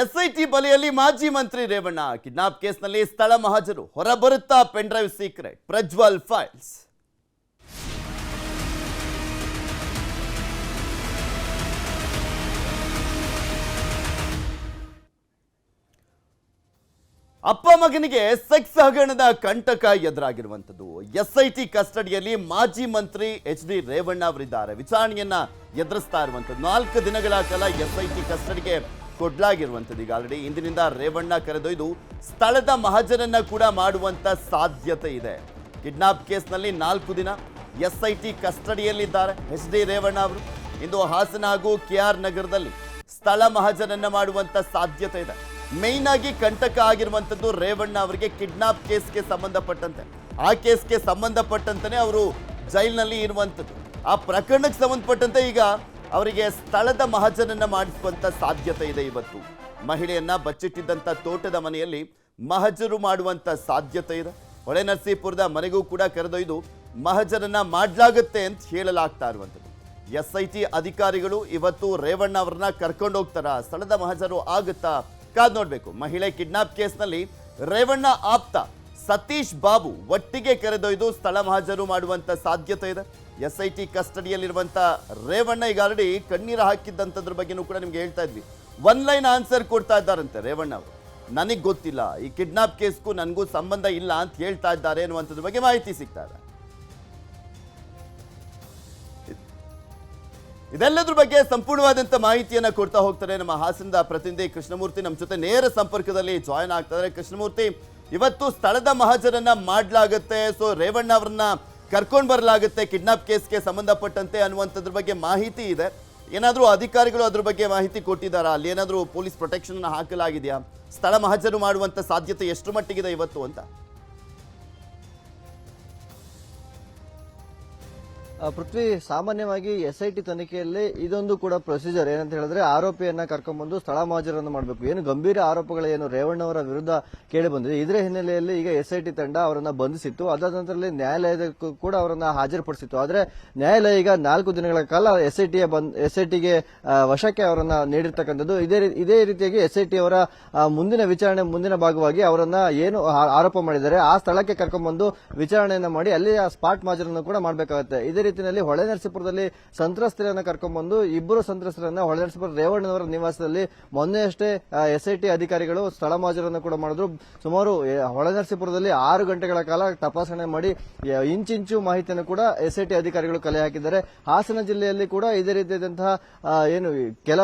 SIT ಬಲೆಯಲ್ಲಿ ಮಾಜಿ ಮಂತ್ರಿ Revanna kidnap ಕೇಸ್ನಲ್ಲಿ ಸ್ಥಳ ಮಹಾಜರು ಹೊರಬರುತ್ತಾ ಪೆನ್ಡ್ರೈವ್ ಸೀಕ್ರೆಟ್, ಪ್ರಜ್ವಲ್ ಫೈಲ್ಸ್. ಅಪ್ಪ ಮಗನಿಗೆ ಸೆಕ್ಸ್ ಹಗರಣದ ಕಂಟಕ ಎದುರಾಗಿರುವಂಥದ್ದು. ಎಸ್ಐಟಿ ಕಸ್ಟಡಿಯಲ್ಲಿ ಮಾಜಿ ಮಂತ್ರಿ ಎಚ್ ಡಿ ರೇವಣ್ಣ ಅವರಿದ್ದಾರೆ. ವಿಚಾರಣೆಯನ್ನ ಎದುರಿಸ್ತಾ ಇರುವಂಥದ್ದು. ನಾಲ್ಕು ದಿನಗಳ ಕಾಲ ಎಸ್ಐಟಿ ಕಸ್ಟಡಿಗೆ ಕೊಡ್ಲಾಗಿರುವಂಥದ್ದು. ಈಗ ಆಲ್ರೆಡಿ ಇಂದಿನಿಂದ ರೇವಣ್ಣ ಕರೆದೊಯ್ದು ಸ್ಥಳದ ಮಹಾಜನನ್ನ ಕೂಡ ಮಾಡುವಂತ ಸಾಧ್ಯತೆ ಇದೆ. ಕಿಡ್ನಾಪ್ ಕೇಸ್ನಲ್ಲಿ ನಾಲ್ಕು ದಿನ ಎಸ್ಐಟಿ ಕಸ್ಟಡಿಯಲ್ಲಿದ್ದಾರೆ. ಎಚ್ ಡಿ ರೇವಣ್ಣ ಅವರು. ಇಂದು ಹಾಸನ ಹಾಗೂ ಕೆ ಆರ್ ನಗರದಲ್ಲಿ ಸ್ಥಳ ಮಹಾಜನನ್ನ ಮಾಡುವಂತ ಸಾಧ್ಯತೆ ಇದೆ. ಮೇಯ್ನ್ ಆಗಿ ಕಂಟಕ ಆಗಿರುವಂತದ್ದು ರೇವಣ್ಣ ಅವರಿಗೆ ಕಿಡ್ನಾಪ್ ಕೇಸ್ಗೆ ಸಂಬಂಧಪಟ್ಟಂತೆ. ಆ ಕೇಸ್ಗೆ ಸಂಬಂಧಪಟ್ಟಂತಾನೆ ಅವರು ಜೈಲಿನಲ್ಲಿ ಇರುವಂತದ್ದು ಆ ಪ್ರಕರಣಕ್ಕೆ ಸಂಬಂಧಪಟ್ಟಂತೆ ಈಗ ಅವರಿಗೆ ಸ್ಥಳದ ಮಹಾಜನನ್ನ ಮಾಡಿಸುವಂತ ಸಾಧ್ಯತೆ ಇದೆ ಇವತ್ತು. ಮಹಿಳೆಯನ್ನ ಬಚ್ಚಿಟ್ಟಿದ್ದಂತ ತೋಟದ ಮನೆಯಲ್ಲಿ ಮಹಜರು ಮಾಡುವಂತ ಸಾಧ್ಯತೆ ಇದೆ. ಹೊಳೆನರಸೀಪುರದ ಮನೆಗೂ ಕೂಡ ಕರೆದೊಯ್ದು ಮಹಜರನ್ನ ಮಾಡಲಾಗುತ್ತೆ ಅಂತ ಹೇಳಲಾಗ್ತಾ ಇರುವಂಥದ್ದು. ಎಸ್ ಐ ಟಿ ಅಧಿಕಾರಿಗಳು ಇವತ್ತು ರೇವಣ್ಣ ಅವ್ರನ್ನ ಕರ್ಕೊಂಡು ಹೋಗ್ತಾರ? ಸ್ಥಳದ ಮಹಜರು ಆಗುತ್ತಾ? ಕಾದ್ ನೋಡ್ಬೇಕು. ಮಹಿಳೆ ಕಿಡ್ನಾಪ್ ಕೇಸ್ನಲ್ಲಿ ರೇವಣ್ಣ ಆಪ್ತ. ಸತೀಶ್ ಬಾಬು ಒಟ್ಟಿಗೆ ಕರೆದೊಯ್ದು ಸ್ಥಳ ಮಹಾಜರು ಮಾಡುವಂತ ಸಾಧ್ಯತೆ ಇದೆ. ಎಸ್ ಐ ಟಿ ಕಸ್ಟಡಿಯಲ್ಲಿರುವಂತ ರೇವಣ್ಣ ಈಗ ಆಲ್ರೆಡಿ ಕಣ್ಣೀರ ಹಾಕಿದ್ದಂಥದ್ರ ಬಗ್ಗೆನೂ ಕೂಡ ನಿಮ್ಗೆ ಹೇಳ್ತಾ ಇದ್ವಿ. ಒನ್ ಲೈನ್ ಆನ್ಸರ್ ಕೊಡ್ತಾ ಇದ್ದಾರಂತೆ ರೇವಣ್ಣ ಅವರು. ನನಗೆ ಗೊತ್ತಿಲ್ಲ, ಈ ಕಿಡ್ನಾಪ್ ಕೇಸ್ಗೂ ನನಗೂ ಸಂಬಂಧ ಇಲ್ಲ ಅಂತ ಹೇಳ್ತಾ ಇದ್ದಾರೆ ಅನ್ನುವಂಥದ್ರ ಬಗ್ಗೆ ಮಾಹಿತಿ ಸಿಗ್ತಾ ಇದೆ ಇದೆಲ್ಲದ್ರ ಬಗ್ಗೆ ಸಂಪೂರ್ಣವಾದಂಥ ಮಾಹಿತಿಯನ್ನ ಕೊಡ್ತಾ ಹೋಗ್ತಾರೆ ನಮ್ಮ ಹಾಸನದ ಪ್ರತಿನಿಧಿ ಕೃಷ್ಣಮೂರ್ತಿ. ನಮ್ಮ ಜೊತೆ ನೇರ ಸಂಪರ್ಕದಲ್ಲಿ ಜಾಯ್ನ್ ಇದ್ದಾರೆ. ಕೃಷ್ಣಮೂರ್ತಿ ಇವತ್ತು ಸ್ಥಳದ ಮಹಾಜರನ್ನ ಮಾಡಲಾಗುತ್ತೆ. ಸೊ ರೇವಣ್ಣ ಅವ್ರನ್ನ ಕರ್ಕೊಂಡು ಬರಲಾಗುತ್ತೆ ಕಿಡ್ನಾಪ್ ಕೇಸ್ಗೆ ಸಂಬಂಧಪಟ್ಟಂತೆ ಅನ್ನುವಂಥದ್ರ ಬಗ್ಗೆ ಮಾಹಿತಿ ಇದೆ. ಏನಾದರೂ ಅಧಿಕಾರಿಗಳು ಅದ್ರ ಬಗ್ಗೆ ಮಾಹಿತಿ ಕೊಟ್ಟಿದ್ದಾರಾ? ಅಲ್ಲಿ ಏನಾದರೂ ಪೊಲೀಸ್ ಪ್ರೊಟೆಕ್ಷನ್ ಹಾಕಲಾಗಿದೆಯಾ? ಸ್ಥಳ ಮಹಜರು ಮಾಡುವಂಥ ಸಾಧ್ಯತೆ ಎಷ್ಟು ಮಟ್ಟಿಗಿದೆ ಇವತ್ತು ಅಂತ? ಪೃಥ್ವಿ ಸಾಮಾನ್ಯವಾಗಿ ಎಸ್ ಐ ಟಿ ತನಿಖೆಯಲ್ಲಿ ಇದೊಂದು ಕೂಡ ಪ್ರೊಸೀಜರ್ ಏನಂತ ಹೇಳಿದ್ರೆ ಆರೋಪಿಯನ್ನ ಕರ್ಕೊಂಡ್ಬಂದು ಸ್ಥಳ ಮಾಜರನ್ನು ಮಾಡಬೇಕು. ಏನು ಗಂಭೀರ ಆರೋಪಗಳು, ಏನು ರೇವಣ್ಣವರ ವಿರುದ್ಧ ಕೇಳಿ ಬಂದಿದೆ. ಇದರ ಹಿನ್ನೆಲೆಯಲ್ಲಿ ಈಗ ಎಸ್ ಐ ಟಿ ತಂಡ ಅವರನ್ನ ಬಂಧಿಸಿತ್ತು. ಅದಾದ ನಂತರದಲ್ಲಿ ನ್ಯಾಯಾಲಯದಕ್ಕೂ ಕೂಡ ಅವರನ್ನ ಹಾಜರುಪಡಿಸಿತ್ತು. ಆದ್ರೆ ನ್ಯಾಯಾಲಯ ಈಗ ನಾಲ್ಕು ದಿನಗಳ ಕಾಲ ಎಸ್ ಐ ಟಿಯ ಎಸ್ ಐ ಟಿಗೆ ವಶಕ್ಕೆ ಅವರನ್ನ ನೀಡಿರ್ತಕ್ಕಂಥದ್ದು. ಇದೇ ಇದೇ ರೀತಿಯಾಗಿ ಎಸ್ ಐ ಟಿ ಅವರ ಮುಂದಿನ ವಿಚಾರಣೆ ಮುಂದಿನ ಭಾಗವಾಗಿ ಅವರನ್ನ ಏನು ಆರೋಪ ಮಾಡಿದ್ದಾರೆ. ಆ ಸ್ಥಳಕ್ಕೆ ಕರ್ಕೊಂಡ್ಬಂದು ವಿಚಾರಣೆಯನ್ನ ಮಾಡಿ ಅಲ್ಲಿ ಆ ಸ್ಪಾಟ್ ಮಾಜರನ್ನು ಕೂಡ ಮಾಡಬೇಕಾಗುತ್ತೆ. ಇದೇ ರೀತಿಯಲ್ಲಿ ಹೊಳೆ ನರಸೀಪುರದಲ್ಲಿ ಸಂತ್ರಸ್ತರನ್ನ ಕರ್ಕೊಂಡ್ಬಂದು, ಇಬ್ಬರು ಸಂತ್ರಸ್ತರನ್ನ ಹೊಳೆ ನರಸೀಪುರ ರೇವಣ್ಣನವರ ನಿವಾಸದಲ್ಲಿ ಮೊನ್ನೆಯಷ್ಟೇ ಎಸ್ಐಟಿ ಅಧಿಕಾರಿಗಳು ಸ್ಥಳ ಮಾಜರನ್ನು ಕೂಡ ಮಾಡಿದ್ರು. ಸುಮಾರು ಹೊಳೆ ನರಸೀಪುರದಲ್ಲಿ ಆರು ಗಂಟೆಗಳ ಕಾಲ ತಪಾಸಣೆ ಮಾಡಿ ಇಂಚಿಂಚು ಮಾಹಿತಿಯನ್ನು ಕೂಡ ಎಸ್ಐಟಿ ಅಧಿಕಾರಿಗಳು ಕಲೆ ಹಾಕಿದ್ದಾರೆ. ಹಾಸನ ಜಿಲ್ಲೆಯಲ್ಲಿ ಕೂಡ ಇದೇ ರೀತಿಯಾದಂತಹ ಏನು, ಕೆಲ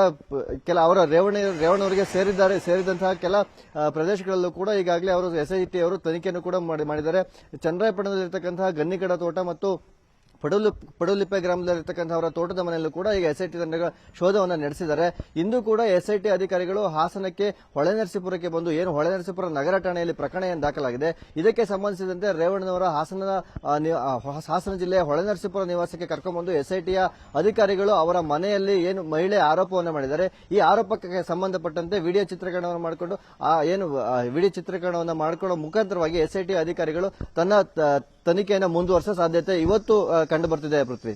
ಕೆಲ ಅವರ ರೇವಣ್ಣ ರೇವಣ್ಣವರಿಗೆ ಸೇರಿದ್ದಾರೆ, ಸೇರಿದಂತಹ ಕೆಲ ಪ್ರದೇಶಗಳಲ್ಲೂ ಕೂಡ ಈಗಾಗಲೇ ಅವರು ಎಸ್ಐಟಿ ಅವರು ತನಿಖೆಯನ್ನು ಕೂಡ ಮಾಡಿ- ಮಾಡಿದ್ದಾರೆ. ಚಂದ್ರಾಯಪಟ್ಟಣದಲ್ಲಿರ್ತಕ್ಕಂತಹ ಗನ್ನಿಗಡ ತೋಟ ಮತ್ತು ಪಡುಲು ಪಡುಲಿಪ್ಪೆ ಗ್ರಾಮದಲ್ಲಿರ್ತಕ್ಕಂಥ ಅವರ ತೋಟದ ಮನೆಯಲ್ಲೂ ಕೂಡ ಈಗ ಎಸ್ಐಟಿ ತಂಡಗಳ ಶೋಧವನ್ನು ನಡೆಸಿದ್ದಾರೆ. ಇಂದು ಕೂಡ ಎಸ್ಐಟಿ ಅಧಿಕಾರಿಗಳು ಹಾಸನಕ್ಕೆ ಹೊಳೆ ನರಸೀಪುರಕ್ಕೆ ಬಂದು ಏನು ಹೊಳೆ ನರಸೀಪುರ ನಗರ ಠಾಣೆಯಲ್ಲಿ ಪ್ರಕರಣ ಏನು ದಾಖಲಾಗಿದೆ. ಇದಕ್ಕೆ ಸಂಬಂಧಿಸಿದಂತೆ ರೇವಣ್ಣನವರ ಹಾಸನ ಹಾಸನ ಜಿಲ್ಲೆಯ ಹೊಳೆ ನರಸೀಪುರ ನಿವಾಸಕ್ಕೆ ಕರ್ಕೊಂಡ್ಬಂದು ಎಸ್ಐಟಿಯ ಅಧಿಕಾರಿಗಳು ಅವರ ಮನೆಯಲ್ಲಿ ಏನು ಮಹಿಳೆ ಆರೋಪವನ್ನು ಮಾಡಿದ್ದಾರೆ. ಈ ಆರೋಪಕ್ಕೆ ಸಂಬಂಧಪಟ್ಟಂತೆ ವಿಡಿಯೋ ಚಿತ್ರೀಕರಣವನ್ನು ಮಾಡಿಕೊಂಡು, ಆ, ಏನು ವಿಡಿಯೋ ಚಿತ್ರೀಕರಣವನ್ನು ಮಾಡಿಕೊಳ್ಳೋ ಮುಖಾಂತರವಾಗಿ ಎಸ್ಐಟಿ ಅಧಿಕಾರಿಗಳು ತನ್ನ ತನಿಖೆಯನ್ನು ಮುಂದುವರಿಸೋ ಸಾಧ್ಯತೆ ಇವತ್ತು ಕಂಡು ಬರ್ತಿದೆ ಪೃಥ್ವಿ.